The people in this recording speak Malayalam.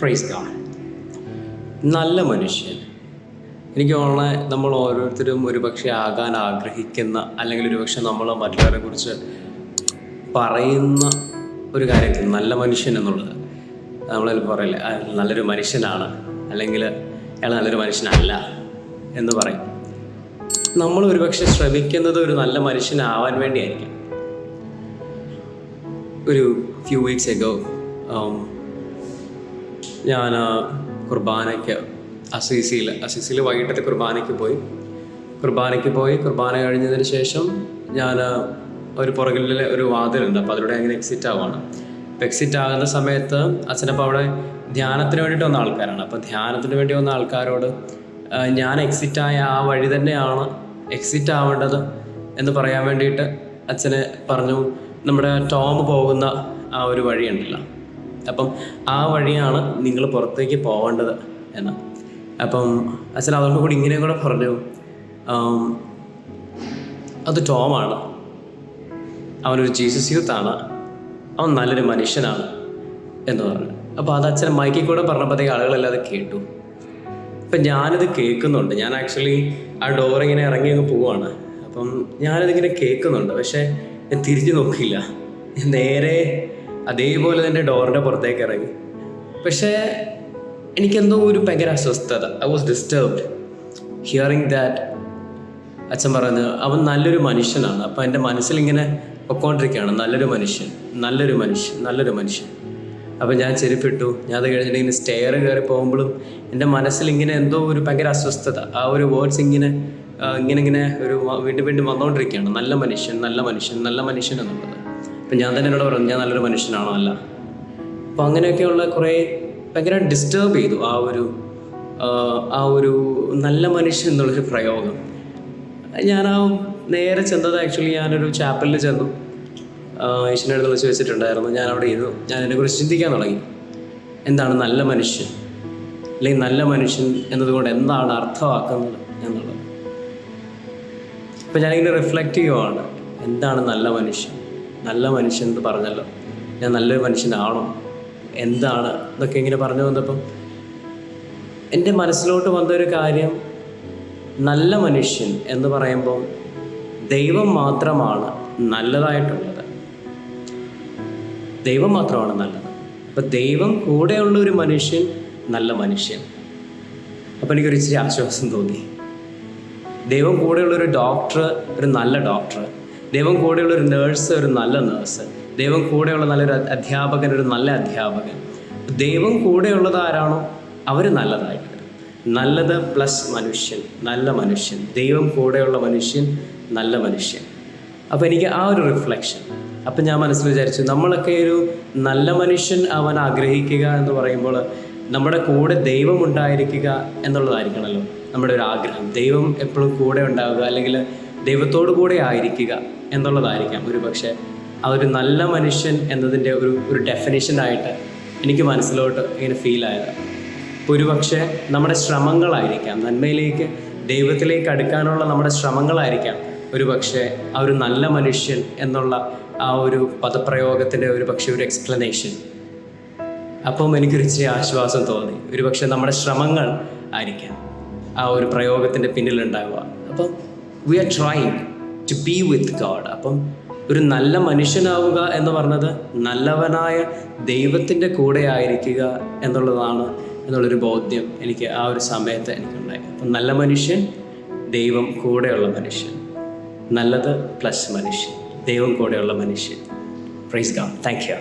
പ്രൈസ് ഗാഡ് നല്ല മനുഷ്യൻ. എനിക്ക് തോന്നുന്നത് നമ്മൾ ഓരോരുത്തരും ഒരുപക്ഷെ ആകാൻ ആഗ്രഹിക്കുന്ന അല്ലെങ്കിൽ ഒരുപക്ഷെ നമ്മൾ മറ്റുള്ളവരെ കുറിച്ച് പറയുന്ന ഒരു കാര്യത്തിൽ നല്ല മനുഷ്യൻ എന്നുള്ളത് നമ്മൾ പറയില്ല നല്ലൊരു മനുഷ്യനാണ് അല്ലെങ്കിൽ അയാൾ നല്ലൊരു മനുഷ്യനല്ല എന്ന് പറയും. നമ്മൾ ഒരുപക്ഷെ ശ്രമിക്കുന്നത് ഒരു നല്ല മനുഷ്യനാവാൻ വേണ്ടിയായിരിക്കും. ഒരു ഫ്യൂ വീക്സ് എഗോ ഞാൻ കുർബാനയ്ക്ക് അസീസിയിൽ അസീസിയിൽ വൈകിട്ടത്തെ കുർബാനയ്ക്ക് പോയി. കുർബാനയ്ക്ക് പോയി കുർബാന കഴിഞ്ഞതിന് ശേഷം ഞാൻ ഒരു പുറകിലെ ഒരു വാതിലുണ്ട് അപ്പോൾ അതിലൂടെ അങ്ങനെ എക്സിറ്റ് ആവുകയാണ് അപ്പോൾ എക്സിറ്റ് ആകുന്ന സമയത്ത് അച്ഛനപ്പോൾ അവിടെ ധ്യാനത്തിന് വേണ്ടിയിട്ട് വന്ന ആൾക്കാരാണ്. അപ്പോൾ ധ്യാനത്തിന് വേണ്ടി വന്ന ആൾക്കാരോട് ഞാൻ എക്സിറ്റ് ആയ ആ വഴി തന്നെയാണ് എക്സിറ്റ് ആവേണ്ടത് എന്ന് പറയാൻ വേണ്ടിയിട്ട് അച്ഛനെ പറഞ്ഞു. നമ്മുടെ ടോം പോകുന്ന ആ ഒരു വഴിയുണ്ടല്ലോ. അപ്പം ആ വഴിയാണ് നിങ്ങൾ പുറത്തേക്ക് പോകേണ്ടത് എന്ന്. അപ്പം അച്ഛൻ അതോട് കൂടി ഇങ്ങനെ കൂടെ പറഞ്ഞു. അത് ടോമാണ്. അവനൊരു ജീസസ് യൂത്താണ്. അവൻ നല്ലൊരു മനുഷ്യനാണ് എന്ന് പറഞ്ഞു. അപ്പോൾ അത് അച്ഛൻ മൈക്കിൽ കൂടെ പറഞ്ഞപ്പോഴത്തേക്ക് ആളുകളെല്ലാം അത് കേട്ടു. അപ്പം ഞാനിത് കേൾക്കുന്നുണ്ട്. ഞാൻ ആക്ച്വലി ആ ഡോർ ഇങ്ങനെ ഇറങ്ങി അങ്ങ് പോവാണ്. അപ്പം ഞാനിതിങ്ങനെ കേൾക്കുന്നുണ്ട്. പക്ഷേ ഞാൻ തിരിഞ്ഞു നോക്കിയില്ല. നേരെ അതേപോലെ തന്നെ ഡോറിന്റെ പുറത്തേക്ക് ഇറങ്ങി. പക്ഷേ എനിക്കെന്തോ ഒരു ഭയങ്കര അസ്വസ്ഥത. I was disturbed hearing that അച്ഛൻ പറയുന്നത് അവൻ നല്ലൊരു മനുഷ്യനാണ്. അപ്പം എന്റെ മനസ്സിലിങ്ങനെ പൊക്കോണ്ടിരിക്കുകയാണ് നല്ലൊരു മനുഷ്യൻ നല്ലൊരു മനുഷ്യൻ നല്ലൊരു മനുഷ്യൻ. അപ്പം ഞാൻ ചെരുപ്പിട്ടു. ഞാൻ അത് കഴിഞ്ഞിട്ട് ഇങ്ങനെ സ്റ്റെയർ കയറി പോകുമ്പോഴും എന്റെ മനസ്സിൽ ഇങ്ങനെ എന്തോ ഒരു ഭയങ്കര അസ്വസ്ഥത. ആ ഒരു വേർഡ്സ് ഇങ്ങനെ ഇങ്ങനെ ഇങ്ങനെ ഒരു വീണ്ടും വീണ്ടും വന്നുകൊണ്ടിരിക്കുകയാണ് നല്ല മനുഷ്യൻ നല്ല മനുഷ്യൻ നല്ല മനുഷ്യൻ എന്നുള്ളത്. അപ്പം ഞാൻ തന്നെ എന്നോട് പറഞ്ഞു ഞാൻ നല്ലൊരു മനുഷ്യനാണോ? അല്ല. അപ്പം അങ്ങനെയൊക്കെയുള്ള കുറേ ഭയങ്കര ഡിസ്റ്റേബ് ചെയ്തു ആ ഒരു ആ, ആ ഒരു നല്ല മനുഷ്യൻ എന്നുള്ളൊരു പ്രയോഗം. ഞാൻ ആ നേരെ ചെന്നത് ആക്ച്വലി ഞാനൊരു ചാപ്പലിൽ ചെന്നു. ഈശ്വരന്റെ അടുത്ത് വിളിച്ച് വെച്ചിട്ടുണ്ടായിരുന്നു. ഞാൻ അവിടെ ഇരുന്നു. ഞാൻ അതിനെക്കുറിച്ച് ചിന്തിക്കാൻ തുടങ്ങി. എന്താണ് നല്ല മനുഷ്യൻ? അല്ലെങ്കിൽ നല്ല മനുഷ്യൻ എന്നതുകൊണ്ട് എന്താണ് അർത്ഥമാക്കുന്നത് എന്നുള്ളത്. അപ്പം ഞാനിങ്ങനെ റിഫ്ലക്റ്റ് ചെയ്യുവാണ്. എന്താണ് നല്ല മനുഷ്യൻ? നല്ല മനുഷ്യൻ എന്ന് പറഞ്ഞല്ലോ. ഞാൻ നല്ലൊരു മനുഷ്യനാണോ? എന്താണ്? എന്നൊക്കെ ഇങ്ങനെ പറഞ്ഞു വന്നപ്പം എന്റെ മനസ്സിലോട്ട് വന്ന ഒരു കാര്യം നല്ല മനുഷ്യൻ എന്ന് പറയുമ്പോൾ ദൈവം മാത്രമാണ് നല്ലതായിട്ടുള്ളത്. ദൈവം മാത്രമാണ് നല്ലത്. അപ്പം ദൈവം കൂടെയുള്ള ഒരു മനുഷ്യൻ നല്ല മനുഷ്യൻ. അപ്പം എനിക്കൊരു ഇച്ചിരി ആശ്വാസം തോന്നി. ദൈവം കൂടെയുള്ള ഒരു ഡോക്ടർ ഒരു നല്ല ഡോക്ടർ ദൈവം കൂടെയുള്ള ഒരു നേഴ്സ് ഒരു നല്ല നേഴ്സ് ദൈവം കൂടെയുള്ള നല്ലൊരു അധ്യാപകൻ ഒരു നല്ല അധ്യാപകൻ. ദൈവം കൂടെയുള്ളത് ആരാണോ അവർ നല്ലതായിട്ട് നല്ലത് പ്ലസ് മനുഷ്യൻ നല്ല മനുഷ്യൻ. ദൈവം കൂടെയുള്ള മനുഷ്യൻ നല്ല മനുഷ്യൻ. അപ്പോൾ എനിക്ക് ആ ഒരു റിഫ്ലക്ഷൻ അപ്പം ഞാൻ മനസ്സിൽ വിചാരിച്ചു നമ്മളൊക്കെ ഒരു നല്ല മനുഷ്യൻ അവൻ ആഗ്രഹിക്കുക എന്ന് പറയുമ്പോൾ നമ്മുടെ കൂടെ ദൈവം ഉണ്ടായിരിക്കുക എന്നുള്ളതായിരിക്കണമല്ലോ നമ്മുടെ ഒരു ആഗ്രഹം. ദൈവം എപ്പോഴും കൂടെ ഉണ്ടാവുക അല്ലെങ്കിൽ ദൈവത്തോടു കൂടെ ആയിരിക്കുക എന്നുള്ളതായിരിക്കാം. ഒരു പക്ഷേ ഒരു നല്ല മനുഷ്യൻ എന്നതിന്റെ ഒരു ഒരു ഡെഫിനേഷനായിട്ട് എനിക്ക് മനസ്സിലോട്ട് ഇങ്ങനെ ഫീൽ ആയത്. ഒരു ഒരുപക്ഷെ നമ്മുടെ ശ്രമങ്ങളായിരിക്കാം. നന്മയിലേക്ക് ദൈവത്തിലേക്ക് അടുക്കാനുള്ള നമ്മുടെ ശ്രമങ്ങളായിരിക്കാം. ഒരു പക്ഷേ ആ ഒരു നല്ല മനുഷ്യൻ എന്നുള്ള ആ ഒരു പദപ്രയോഗത്തിന്റെ ഒരു പക്ഷേ ഒരു എക്സ്പ്ലനേഷൻ അപ്പം എനിക്കൊരു ഇച്ചിരി ആശ്വാസം തോന്നി. ഒരു പക്ഷേ നമ്മുടെ ശ്രമങ്ങൾ ആയിരിക്കാം. ആ ഒരു പ്രയോഗത്തിന്റെ പിന്നിലുണ്ടാവുക. അപ്പം we are trying to be with God അപ്പം ഒരു നല്ല മനുഷ്യനാവുക എന്ന് പറഞ്ഞത് നല്ലവനായ ദൈവത്തിന്റെ കൂടെ ആയിരിക്കുക എന്നുള്ളതാണ് എന്നുള്ളൊരു ബോധ്യം എനിക്ക് ആ ഒരു സമയത്ത് എനിക്കുണ്ടായി. അപ്പം നല്ല മനുഷ്യൻ ദൈവം കൂടെയുള്ള മനുഷ്യൻ. നല്ലത് പ്ലസ് മനുഷ്യൻ. ദൈവം കൂടെയുള്ള മനുഷ്യൻ. Praise God thank you